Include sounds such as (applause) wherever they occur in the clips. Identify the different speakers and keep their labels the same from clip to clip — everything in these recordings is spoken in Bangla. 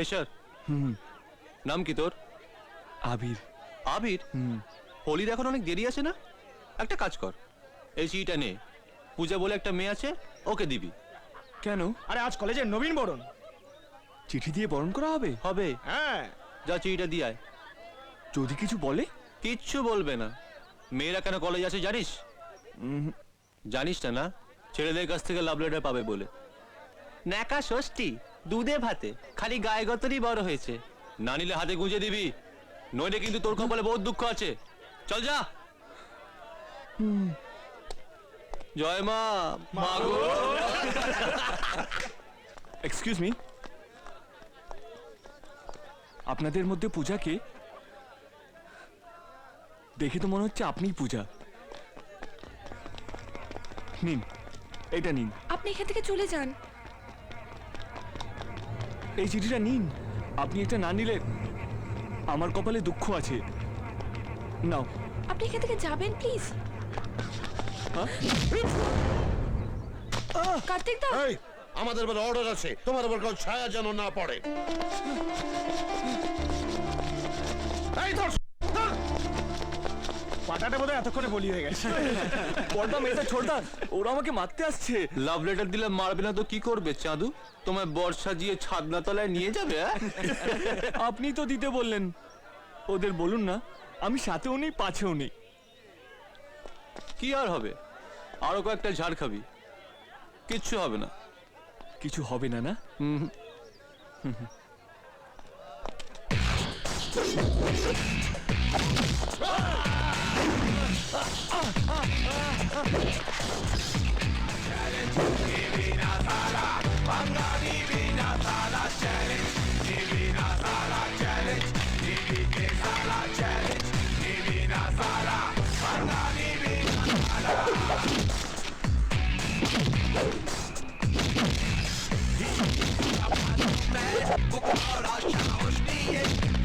Speaker 1: ফ্রেশার
Speaker 2: হুম।
Speaker 1: নাম কি তোর?
Speaker 2: আবির।
Speaker 1: আবির?
Speaker 2: হুম।
Speaker 1: হোলির এখন অনেক দেরি আছে না? একটা কাজ কর। এই চিঠিটা নে। পূজা বলে একটা মেয়ে আছে ওকে দিবি।
Speaker 2: কেন?
Speaker 3: আরে আজ কলেজের নবীন বরণ।
Speaker 2: চিঠি দিয়ে বরণ করা হবে?
Speaker 1: হবে।
Speaker 3: হ্যাঁ।
Speaker 1: যা চিঠিটা দিয়ে আয়।
Speaker 2: যদি কিছু বলে?
Speaker 1: কিচ্ছু বলবে না। মেয়েরা কেন কলেজ আছে জানিস? জানিস না না? ছেলেদের কাছ থেকে লাভ লেটার পাবে বলে। ন্যাকা ষষ্ঠী। দুধে ভাতে খালি গায়ে গতরই বড় হয়েছে। না নিলে হাতে গুঁজে দিবি। নইলে কিন্তু তোর কপালে বহুত দুঃখ আছে। চল যা। জয় মা। মা গো।
Speaker 2: এক্সকিউজ মি আপনাদের মধ্যে পূজাকে দেখে তো মনে হচ্ছে আপনিই পূজা। নিন এটা নিন।
Speaker 4: আপনি এখান থেকে চলে যান।
Speaker 2: এই চিঠিটা নিন। আপনি এটা না নিলে আমার কপালে দুঃখ আছে। নাও।
Speaker 4: আপনি এখান থেকে যাবেন প্লিজ।
Speaker 2: হ্যাঁ?
Speaker 4: কার্তিক দা!
Speaker 5: এই আমাদের বলে অর্ডার আছে। তোমার উপর কোনো ছায়া যেন না পড়ে। এই ধর।
Speaker 3: পাটাটা বোধহয় এতক্ষণে বলি হয়ে গেছে।
Speaker 2: পর্দা মেয়েটা ছোটদা ওরা আমাকে মারতে আসছে।
Speaker 1: লাভ লেটার দিলে মারবে না তো কি করবে চাঁদু? তোমায় বর্ষা দিয়ে ছাদনা তলায় নিয়ে যাবে হ্যাঁ?
Speaker 2: আপনি তো দিতে বললেন। ওদের বলুন না আমি সাথেও নেই পাছেও নেই।
Speaker 1: কি আর হবে? আরও কয়েকটা ঝাড় খাবি। কিচ্ছু হবে না।
Speaker 2: কিছু হবে না না?
Speaker 1: হুম হুম।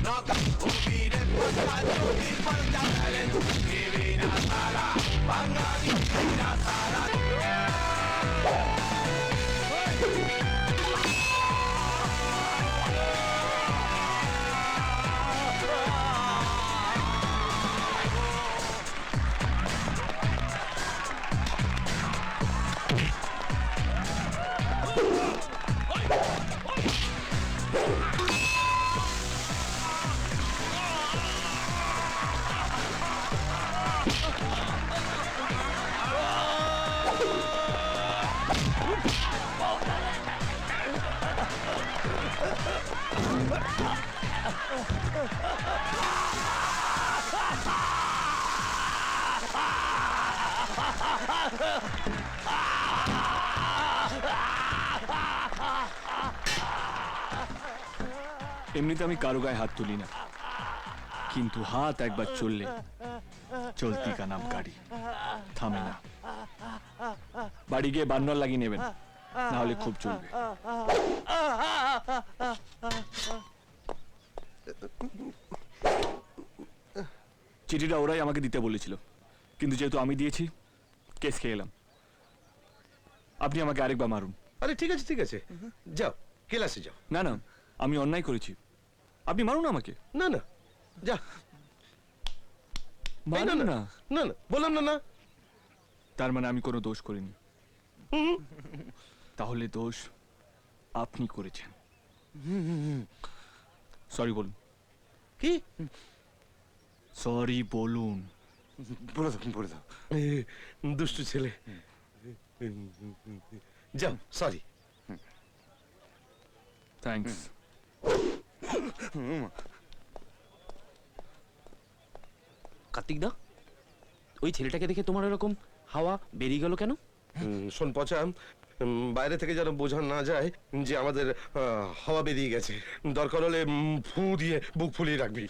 Speaker 2: Knock up, who be the fuck I do? Be fucked up. Not এমনিতে আমি কারও গায়ে হাত তুলি না। কিন্তু হাত একবার চললে চলতি কা নাম গাড়ি। থামে না। বাড়ি গিয়ে বান্নার লাগিয়ে নেবেন। না হলে খুব চলবে। চিঠিটা ওরাই আমাকে দিতে বলেছিল। কিন্তু যেহেতু আমি দিয়েছি কেস খেয়ে এলাম। আপনি আমাকে আরেকবার মারুন।
Speaker 5: আরে ঠিক আছে ঠিক আছে। যাও ক্লাসে যাও।
Speaker 2: না না আমি অন্যায় করেছি। আপনি মারুন আমাকে।
Speaker 5: না না। যা। এই না
Speaker 2: মারুন
Speaker 5: না।
Speaker 2: না।
Speaker 5: না না। বললাম না না।
Speaker 2: তার মানে আমি কোনো দোষ করিনি। তাহলে দোষ আপনি করেছেন। সরি বলুন।
Speaker 5: কি?
Speaker 2: সরি বলুন।
Speaker 5: বলে দাও বলে দাও। এ, দুষ্টু ছেলে। যাও সরি
Speaker 2: থ্যাঙ্কস
Speaker 6: কার্তিক দা, ওই ছেলেটাকে দেখে তোমার এরকম হাওয়া বেরিয়ে গেল কেন?
Speaker 5: শোন পচা বাইরে থেকে যেন বোঝা না যায় যে আমাদের হাওয়া বেরিয়ে গেছে। দরকার হলে ফু দিয়ে বুক ফুলিয়ে রাখবি।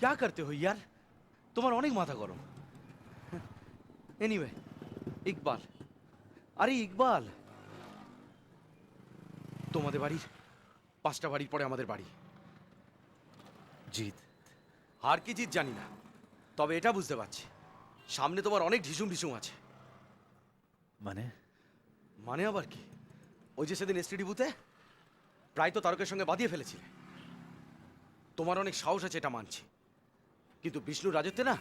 Speaker 7: क्या करते हो यार তোমার অনেক মাথা গরম এনিওয়ে ইকবাল আরে ইকবাল তোমাদের বাড়ির পাঁচটা বাড়ির পরে আমাদের বাড়ি জিত। হার কি জিত জানি না তবে এটা বুঝতে পারছি। সামনে তোমার অনেক ঢিসুম ঢিসুম আছে।
Speaker 3: মানে?
Speaker 7: মানে আবার কি? ওই যে সেদিন এসটিডি বুথে প্রায় তো তারকের সঙ্গে বাঁধিয়ে ফেলেছিলে। তোমার অনেক সাহস আছে এটা মানছি। কিন্তু বিষ্ণুর রাজত্বে না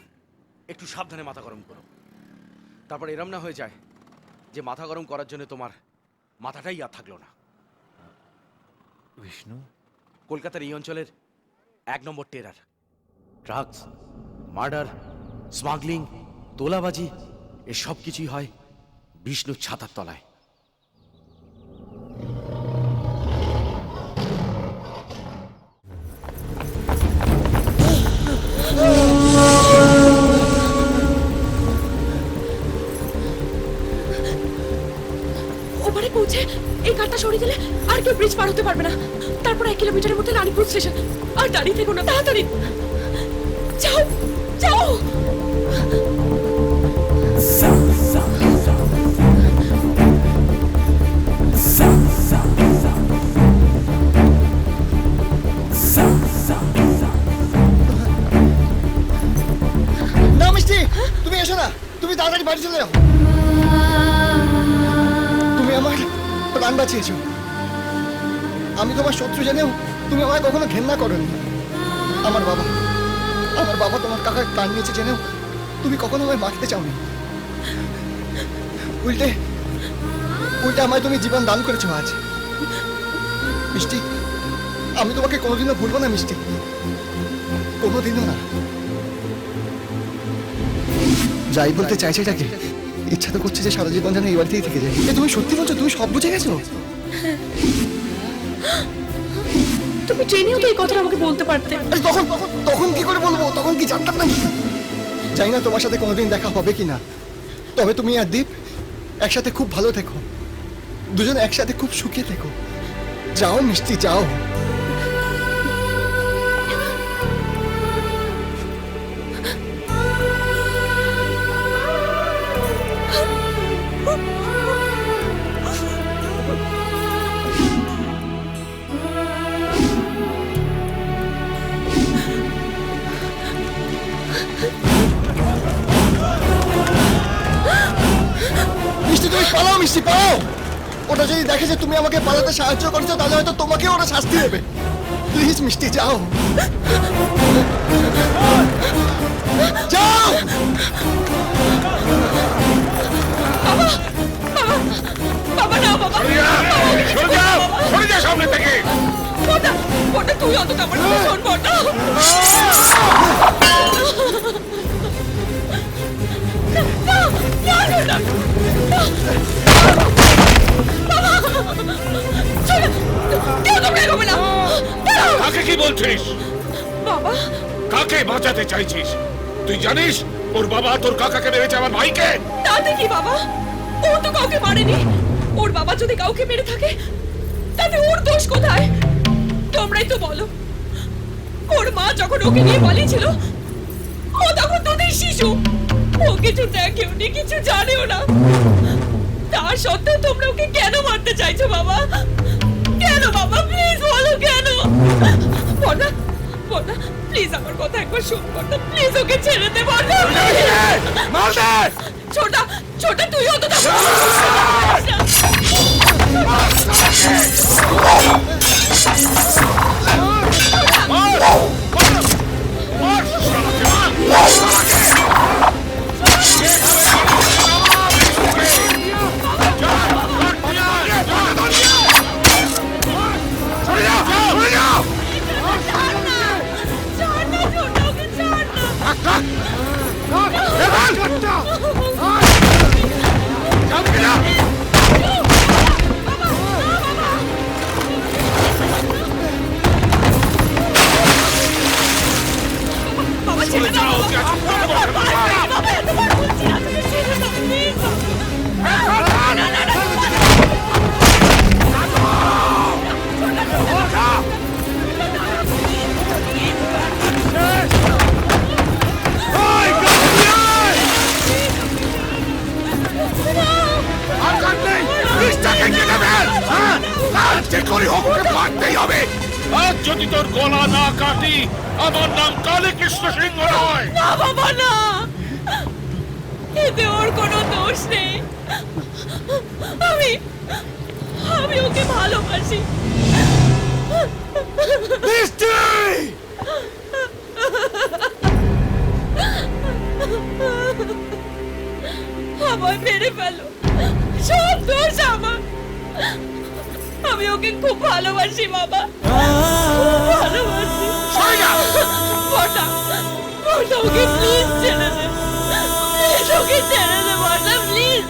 Speaker 7: একটু সাবধানে মাথা গরম করো। তারপর এরম না হয়ে যায় যে মাথা গরম করার জন্য তোমার মাথাটাই আর থাকল না।
Speaker 3: বিষ্ণু?
Speaker 7: কলকাতার এই অঞ্চলের এক নম্বর টেরার। ড্রাগস মার্ডার স্মাগলিং তোলাবাজি এসব কিছুই হয় বিষ্ণুর ছাতার তলায়।
Speaker 4: ওপারে পৌঁছে এই কারটা সরিয়ে দিলে আর কেউ ব্রিজ পার হতে পারবে না। তারপর এক কিলোমিটারের মধ্যে রানীপুর স্টেশন আর দাঁড়িয়ে থেকো না, তাড়াতাড়ি। যাও যাও।
Speaker 8: তুমি এসো না। তুমি তাড়াতাড়ি বাড়ি চলে যাও। আমার প্রাণ বাঁচিয়েছো। আমি তোমার শত্রু জেনেও তুমি আমায় কখনো ঘেন্না করনি। আমার বাবা আমার বাবা তোমার কাকার প্রাণ নিয়েছে জেনেও তুমি কখনো আমায় মারতে চাওনি। উল্টে উল্টে আমায় তুমি জীবন দান করেছ আজ। মিষ্টি, আমি তোমাকে কোনোদিনও ভুলবো না, মিষ্টি। কোনোদিনও না। যাই বলতে চাইছে এটাকে ইচ্ছা তো করছে যে সারা জীবন যেন এই বাড়িতেই থেকে যায়। এ তুমি সত্যি বলছো? তুমি সব বুঝে গেছো?
Speaker 4: তুমি ট্রেনেও তো এই কথাটা আমাকে বলতে পারতে।
Speaker 8: তখন তখন কি করে বলব? তখন কি জানতাম না? জানি না তোমার সাথে কোনোদিন দেখা হবে কি না। তবে তুমি আর দীপ একসাথে খুব ভালো থেকো। দুজন একসাথে খুব সুখে থেকো। যাও মিষ্টি যাও। তুমি আমাকে পালাতে সাহায্য করছ তাহলে হয়তো তোমাকে ওরা শাস্তি দেবে। প্লিজ মিষ্টি যাও। যাও!
Speaker 4: বাবা না বাবা। তুই অন্তত আমার কথা শোন বটা না, না, না,
Speaker 5: কাকে কি বলছিস?
Speaker 4: বাবা।
Speaker 5: কাকে বাঁচাতে চাইছিস? তুই জানিস ওর বাবা তোর কাকাকে মেরেছে আমার ভাইকে?
Speaker 4: তাতে কি বাবা? ও তো কাউকে মারেনি। ওর বাবা যদি কাউকে মেরে থাকে তাতে ওর দোষ কোথায়? তোমরাই তো বলো। ওর মা যখন ওকে নিয়ে পালিয়েছিল ও তখন তোদের শিশু। ও কিছু দেখেও নি কিছু জানেও না। তা সত্ত্বেও তোমরা ওকে কেন মারতে চাইছো বাবা? কেন বাবা? প্লিজ বলো কেন? বর্ণা বর্ণা প্লিজ আমার কথা একবার শোন বর্ণা প্লিজ ওকে ছেড়ে দে বর্ণা ছোটা ছোটা তুইও তো ছাড় Mama,
Speaker 5: uciekaj! Mama, uciekaj! Mama, uciekaj! হবে।
Speaker 9: আজ যদি তোর গলা না কাটি আমার নাম কালী কৃষ্ণ সিংহ নয়।
Speaker 4: না বাবা না। এতে ওর কোনো দোষ নেই। আমি আমি ওকে ভালোবাসি। আমায় মেরে ফেলো। সব দোষ আমার। আমি ওকে খুব ভালোবাসি বাবা। খুব ভালোবাসি। বটা বটা ওকে প্লিজ ছেড়ে দে। প্লিজ ওকে ছেড়ে দে বটা প্লিজ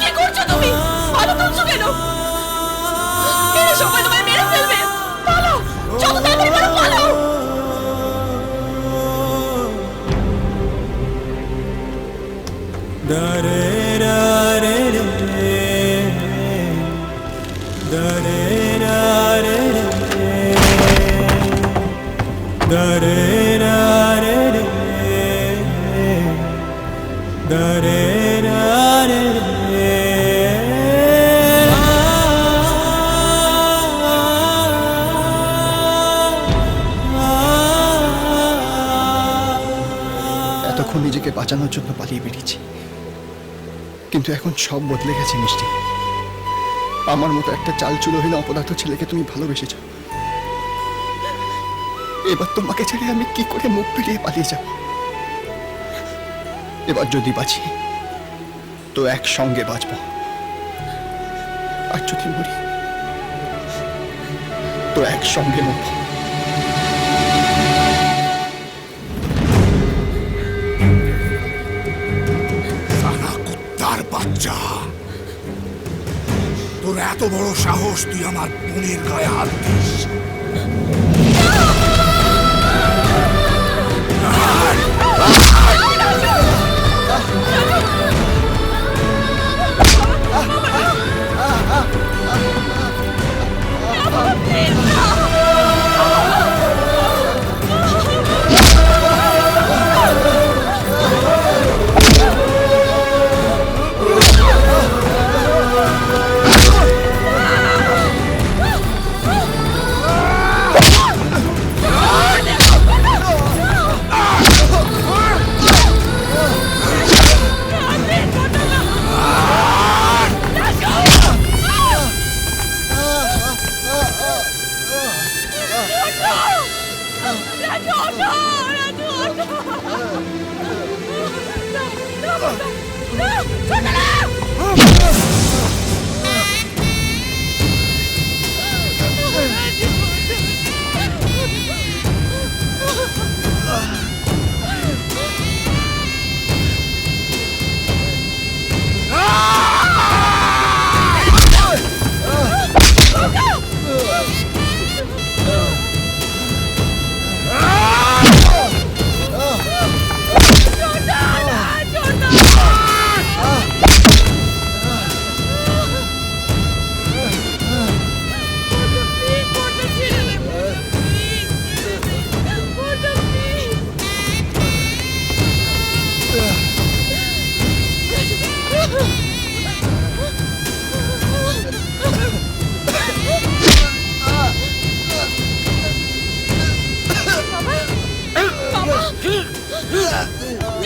Speaker 4: কি করছ তুমি? ভালো তুলছো কেন? এরা সবাই
Speaker 8: এতক্ষণ নিজেকে বাঁচানোর জন্য পালিয়ে বেরিয়েছি। কিন্তু এখন সব বদলে গেছে, মিষ্টি। আমার মতো একটা চাল চুলোহীন অপদার্থ ছেলেকে তুমি ভালোবেসেছ। এবার তোমাকে ছেড়ে আমি কি করে মুখ ফিরিয়ে পালিয়ে যাব? এবার যদি বাঁচি, তো একসঙ্গে বাঁচব। আর যদি মরি, তো একসঙ্গে মরব।
Speaker 9: বাচ্চা, তোর এত বড় সাহস তুই আমার বোনের গায়ে হাত দিস।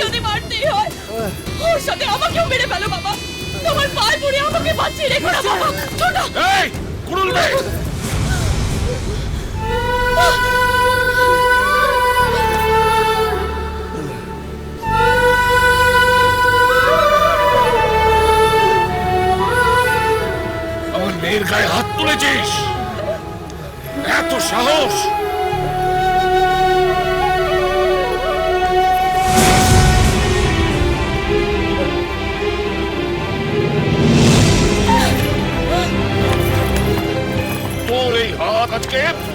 Speaker 4: যদি মারতেই হয়, ওর সাথে আমাকেও মেরে ফেলো বাবা। তোমার পায়ে পড়ে আমাকে বাঁচিয়ে রেখো না বাবা। ছোট।
Speaker 9: এই, কুড়ুল বে আমার মেয়ের গায়ে হাত তুলেছিস? এত সাহস! হাত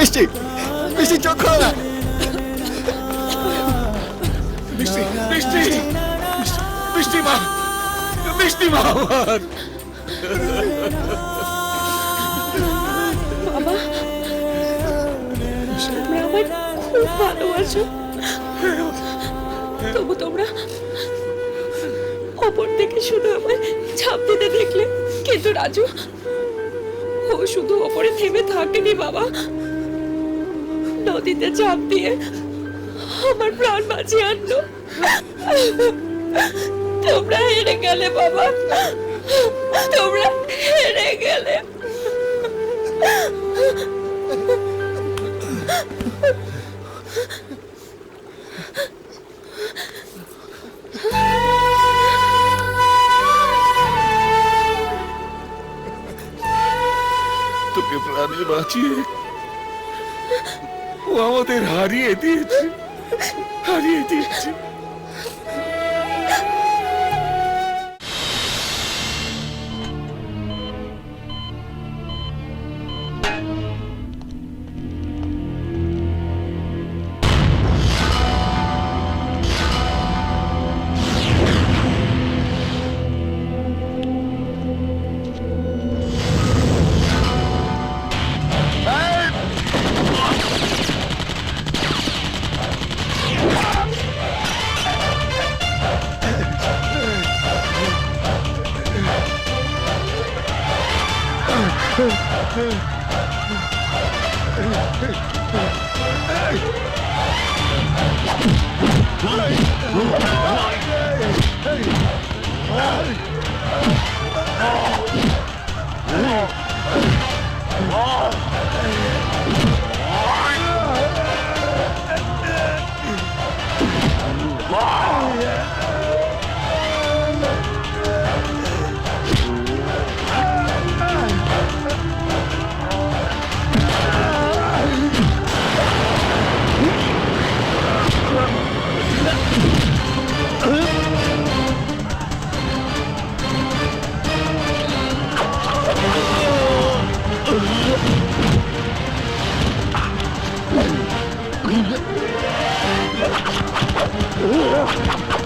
Speaker 10: মিষ্টি। মিষ্টি,
Speaker 9: চোখ খোলো না। মিষ্টি মিষ্টি। মিষ্টি
Speaker 11: মা মিষ্টি মা আমার।
Speaker 4: ভালোবাসো। তবু তোমরা অপর থেকে শুধু আমায় ঝাঁপ দিতে দেখলে। কিন্তু রাজু, ও শুধু ওপরে থেমে থাকেনি বাবা। নদীতে ঝাঁপ দিয়ে আমার প্রাণ বাঁচিয়ে আনলো। তোমরা হেরে গেলে বাবা, তোমরা হেরে গেলে।
Speaker 11: তোকে প্রাণে বাঁচিয়ে ও আমাদের হারিয়ে দিয়েছে হারিয়ে দিয়েছে। Oh!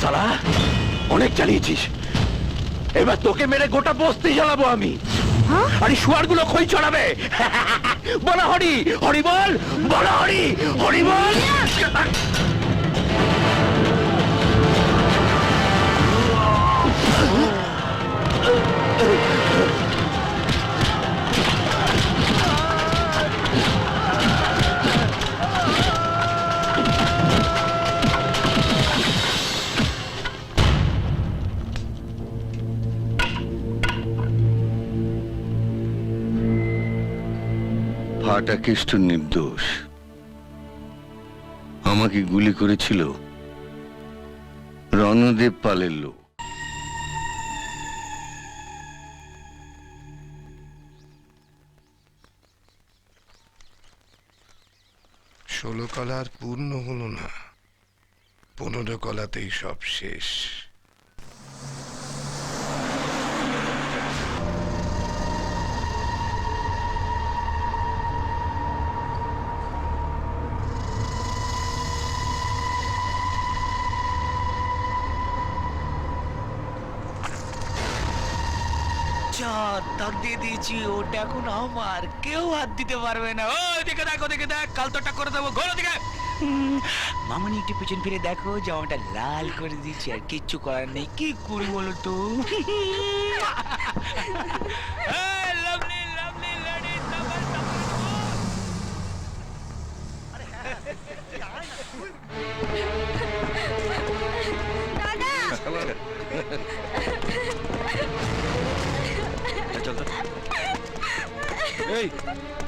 Speaker 12: সালা অনেক চালিয়েছিস এবার তোকে মেরে গোটা বস্তি জ্বালাবো আমি। আর এই শুয়ারগুলো খই চড়াবে (laughs) বলা হরি হরি বল বলা হরি হরি বল।
Speaker 13: ফাটা কেষ্ট নির্দোষ। আমাকে গুলি করেছিল রণদেব পালের লোক।
Speaker 10: ষোলো কলা আর পূর্ণ হলো না। পনেরো কলাতেই সব শেষ।
Speaker 12: চার দাগ দিয়ে দিয়েছি ওটা এখন আমার। কেউ হাত দিতে পারবে না। ও দেখে দেখো দেখে দেখ কাল তো করে দেবো। ঘোরো দিকে মামনি একটু পিছন ফিরে দেখো জামাটা লাল করে দিয়েছি আর কিচ্ছু করার নেই। কি করি বলো তো? (laughs)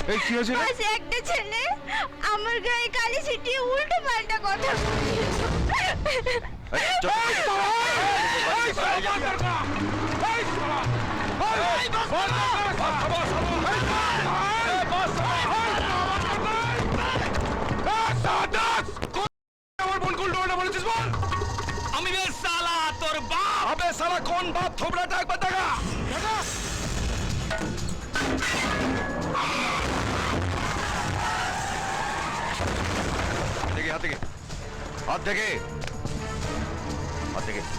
Speaker 5: এই কি হয়েছে
Speaker 10: পাশে একটা ছেলে আমার গায়ে কালি ছিটিয়ে উল্টো পাল্টা কথা
Speaker 6: আমি বেশ সালা তোর বাপ।
Speaker 5: আবে সারা কোন বাপ থোবড়াটা একবার দেখে?
Speaker 3: হাত থেকে হাত থেকে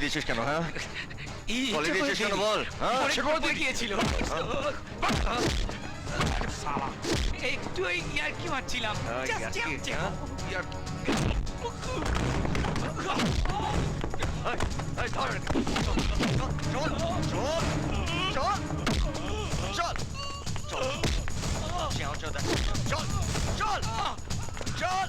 Speaker 3: দিয়েছিস কেন হ্যাঁ? খালি দিয়েছিস কেন বল হ্যাঁ?
Speaker 6: সে করে গিয়েছিল। একটু ওই ইয়ার্কি মারছিলাম.
Speaker 3: হ্যাঁ? ধর। চল, চল, চল, চল,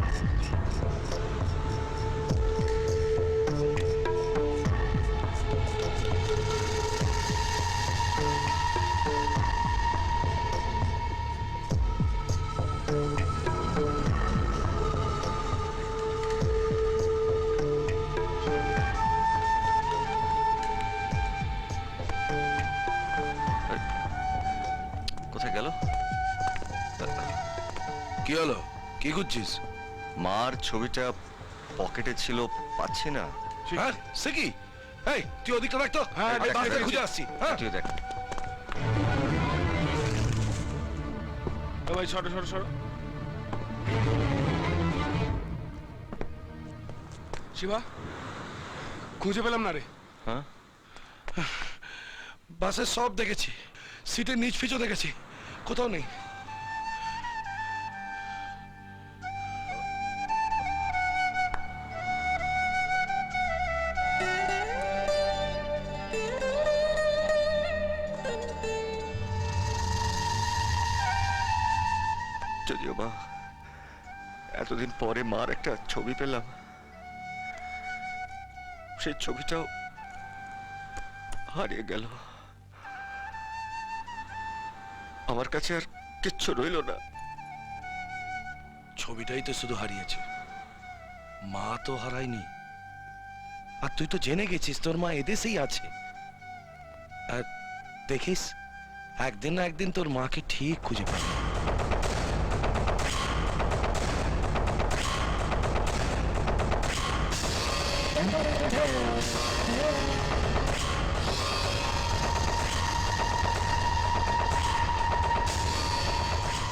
Speaker 5: কি
Speaker 3: মার ছবিটা পকেটে ছিল পাচ্ছি না।
Speaker 5: হ্যাঁ সে কি? এই তুই ওদিকটা তো।
Speaker 9: হ্যাঁ,
Speaker 5: আমি
Speaker 9: দেখ, দেখছি।
Speaker 5: খুঁজে আসছি হ্যাঁ।
Speaker 3: তুই দেখ।
Speaker 9: এ ভাই সরো সরো সরো। শিবা খুঁজে পেলাম না রে।
Speaker 3: হ্যাঁ?
Speaker 5: বাসের সব দেখেছি সিটের নিচ পিছু দেখেছি কোথাও নেই।
Speaker 3: পরে মার একটা ছবি পেলাম। সেই ছবিটাও হারিয়ে গেল। আমার কাছে আর কিচ্ছু রইল না।
Speaker 5: ছবিটাই তো শুধু হারিয়েছে। মা তো হারায়নি। আর তুই তো জেনে গেছিস, তোর মা এদেশেই আছে। আর দেখিস, একদিন না একদিন তোর মাকে ঠিক খুঁজে পাবি।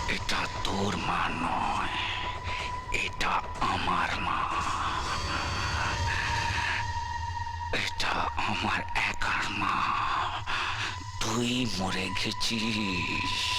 Speaker 6: এটা তোর মা নয় এটা আমার মা। এটা আমার একার মা। তুই মরে গেছিস।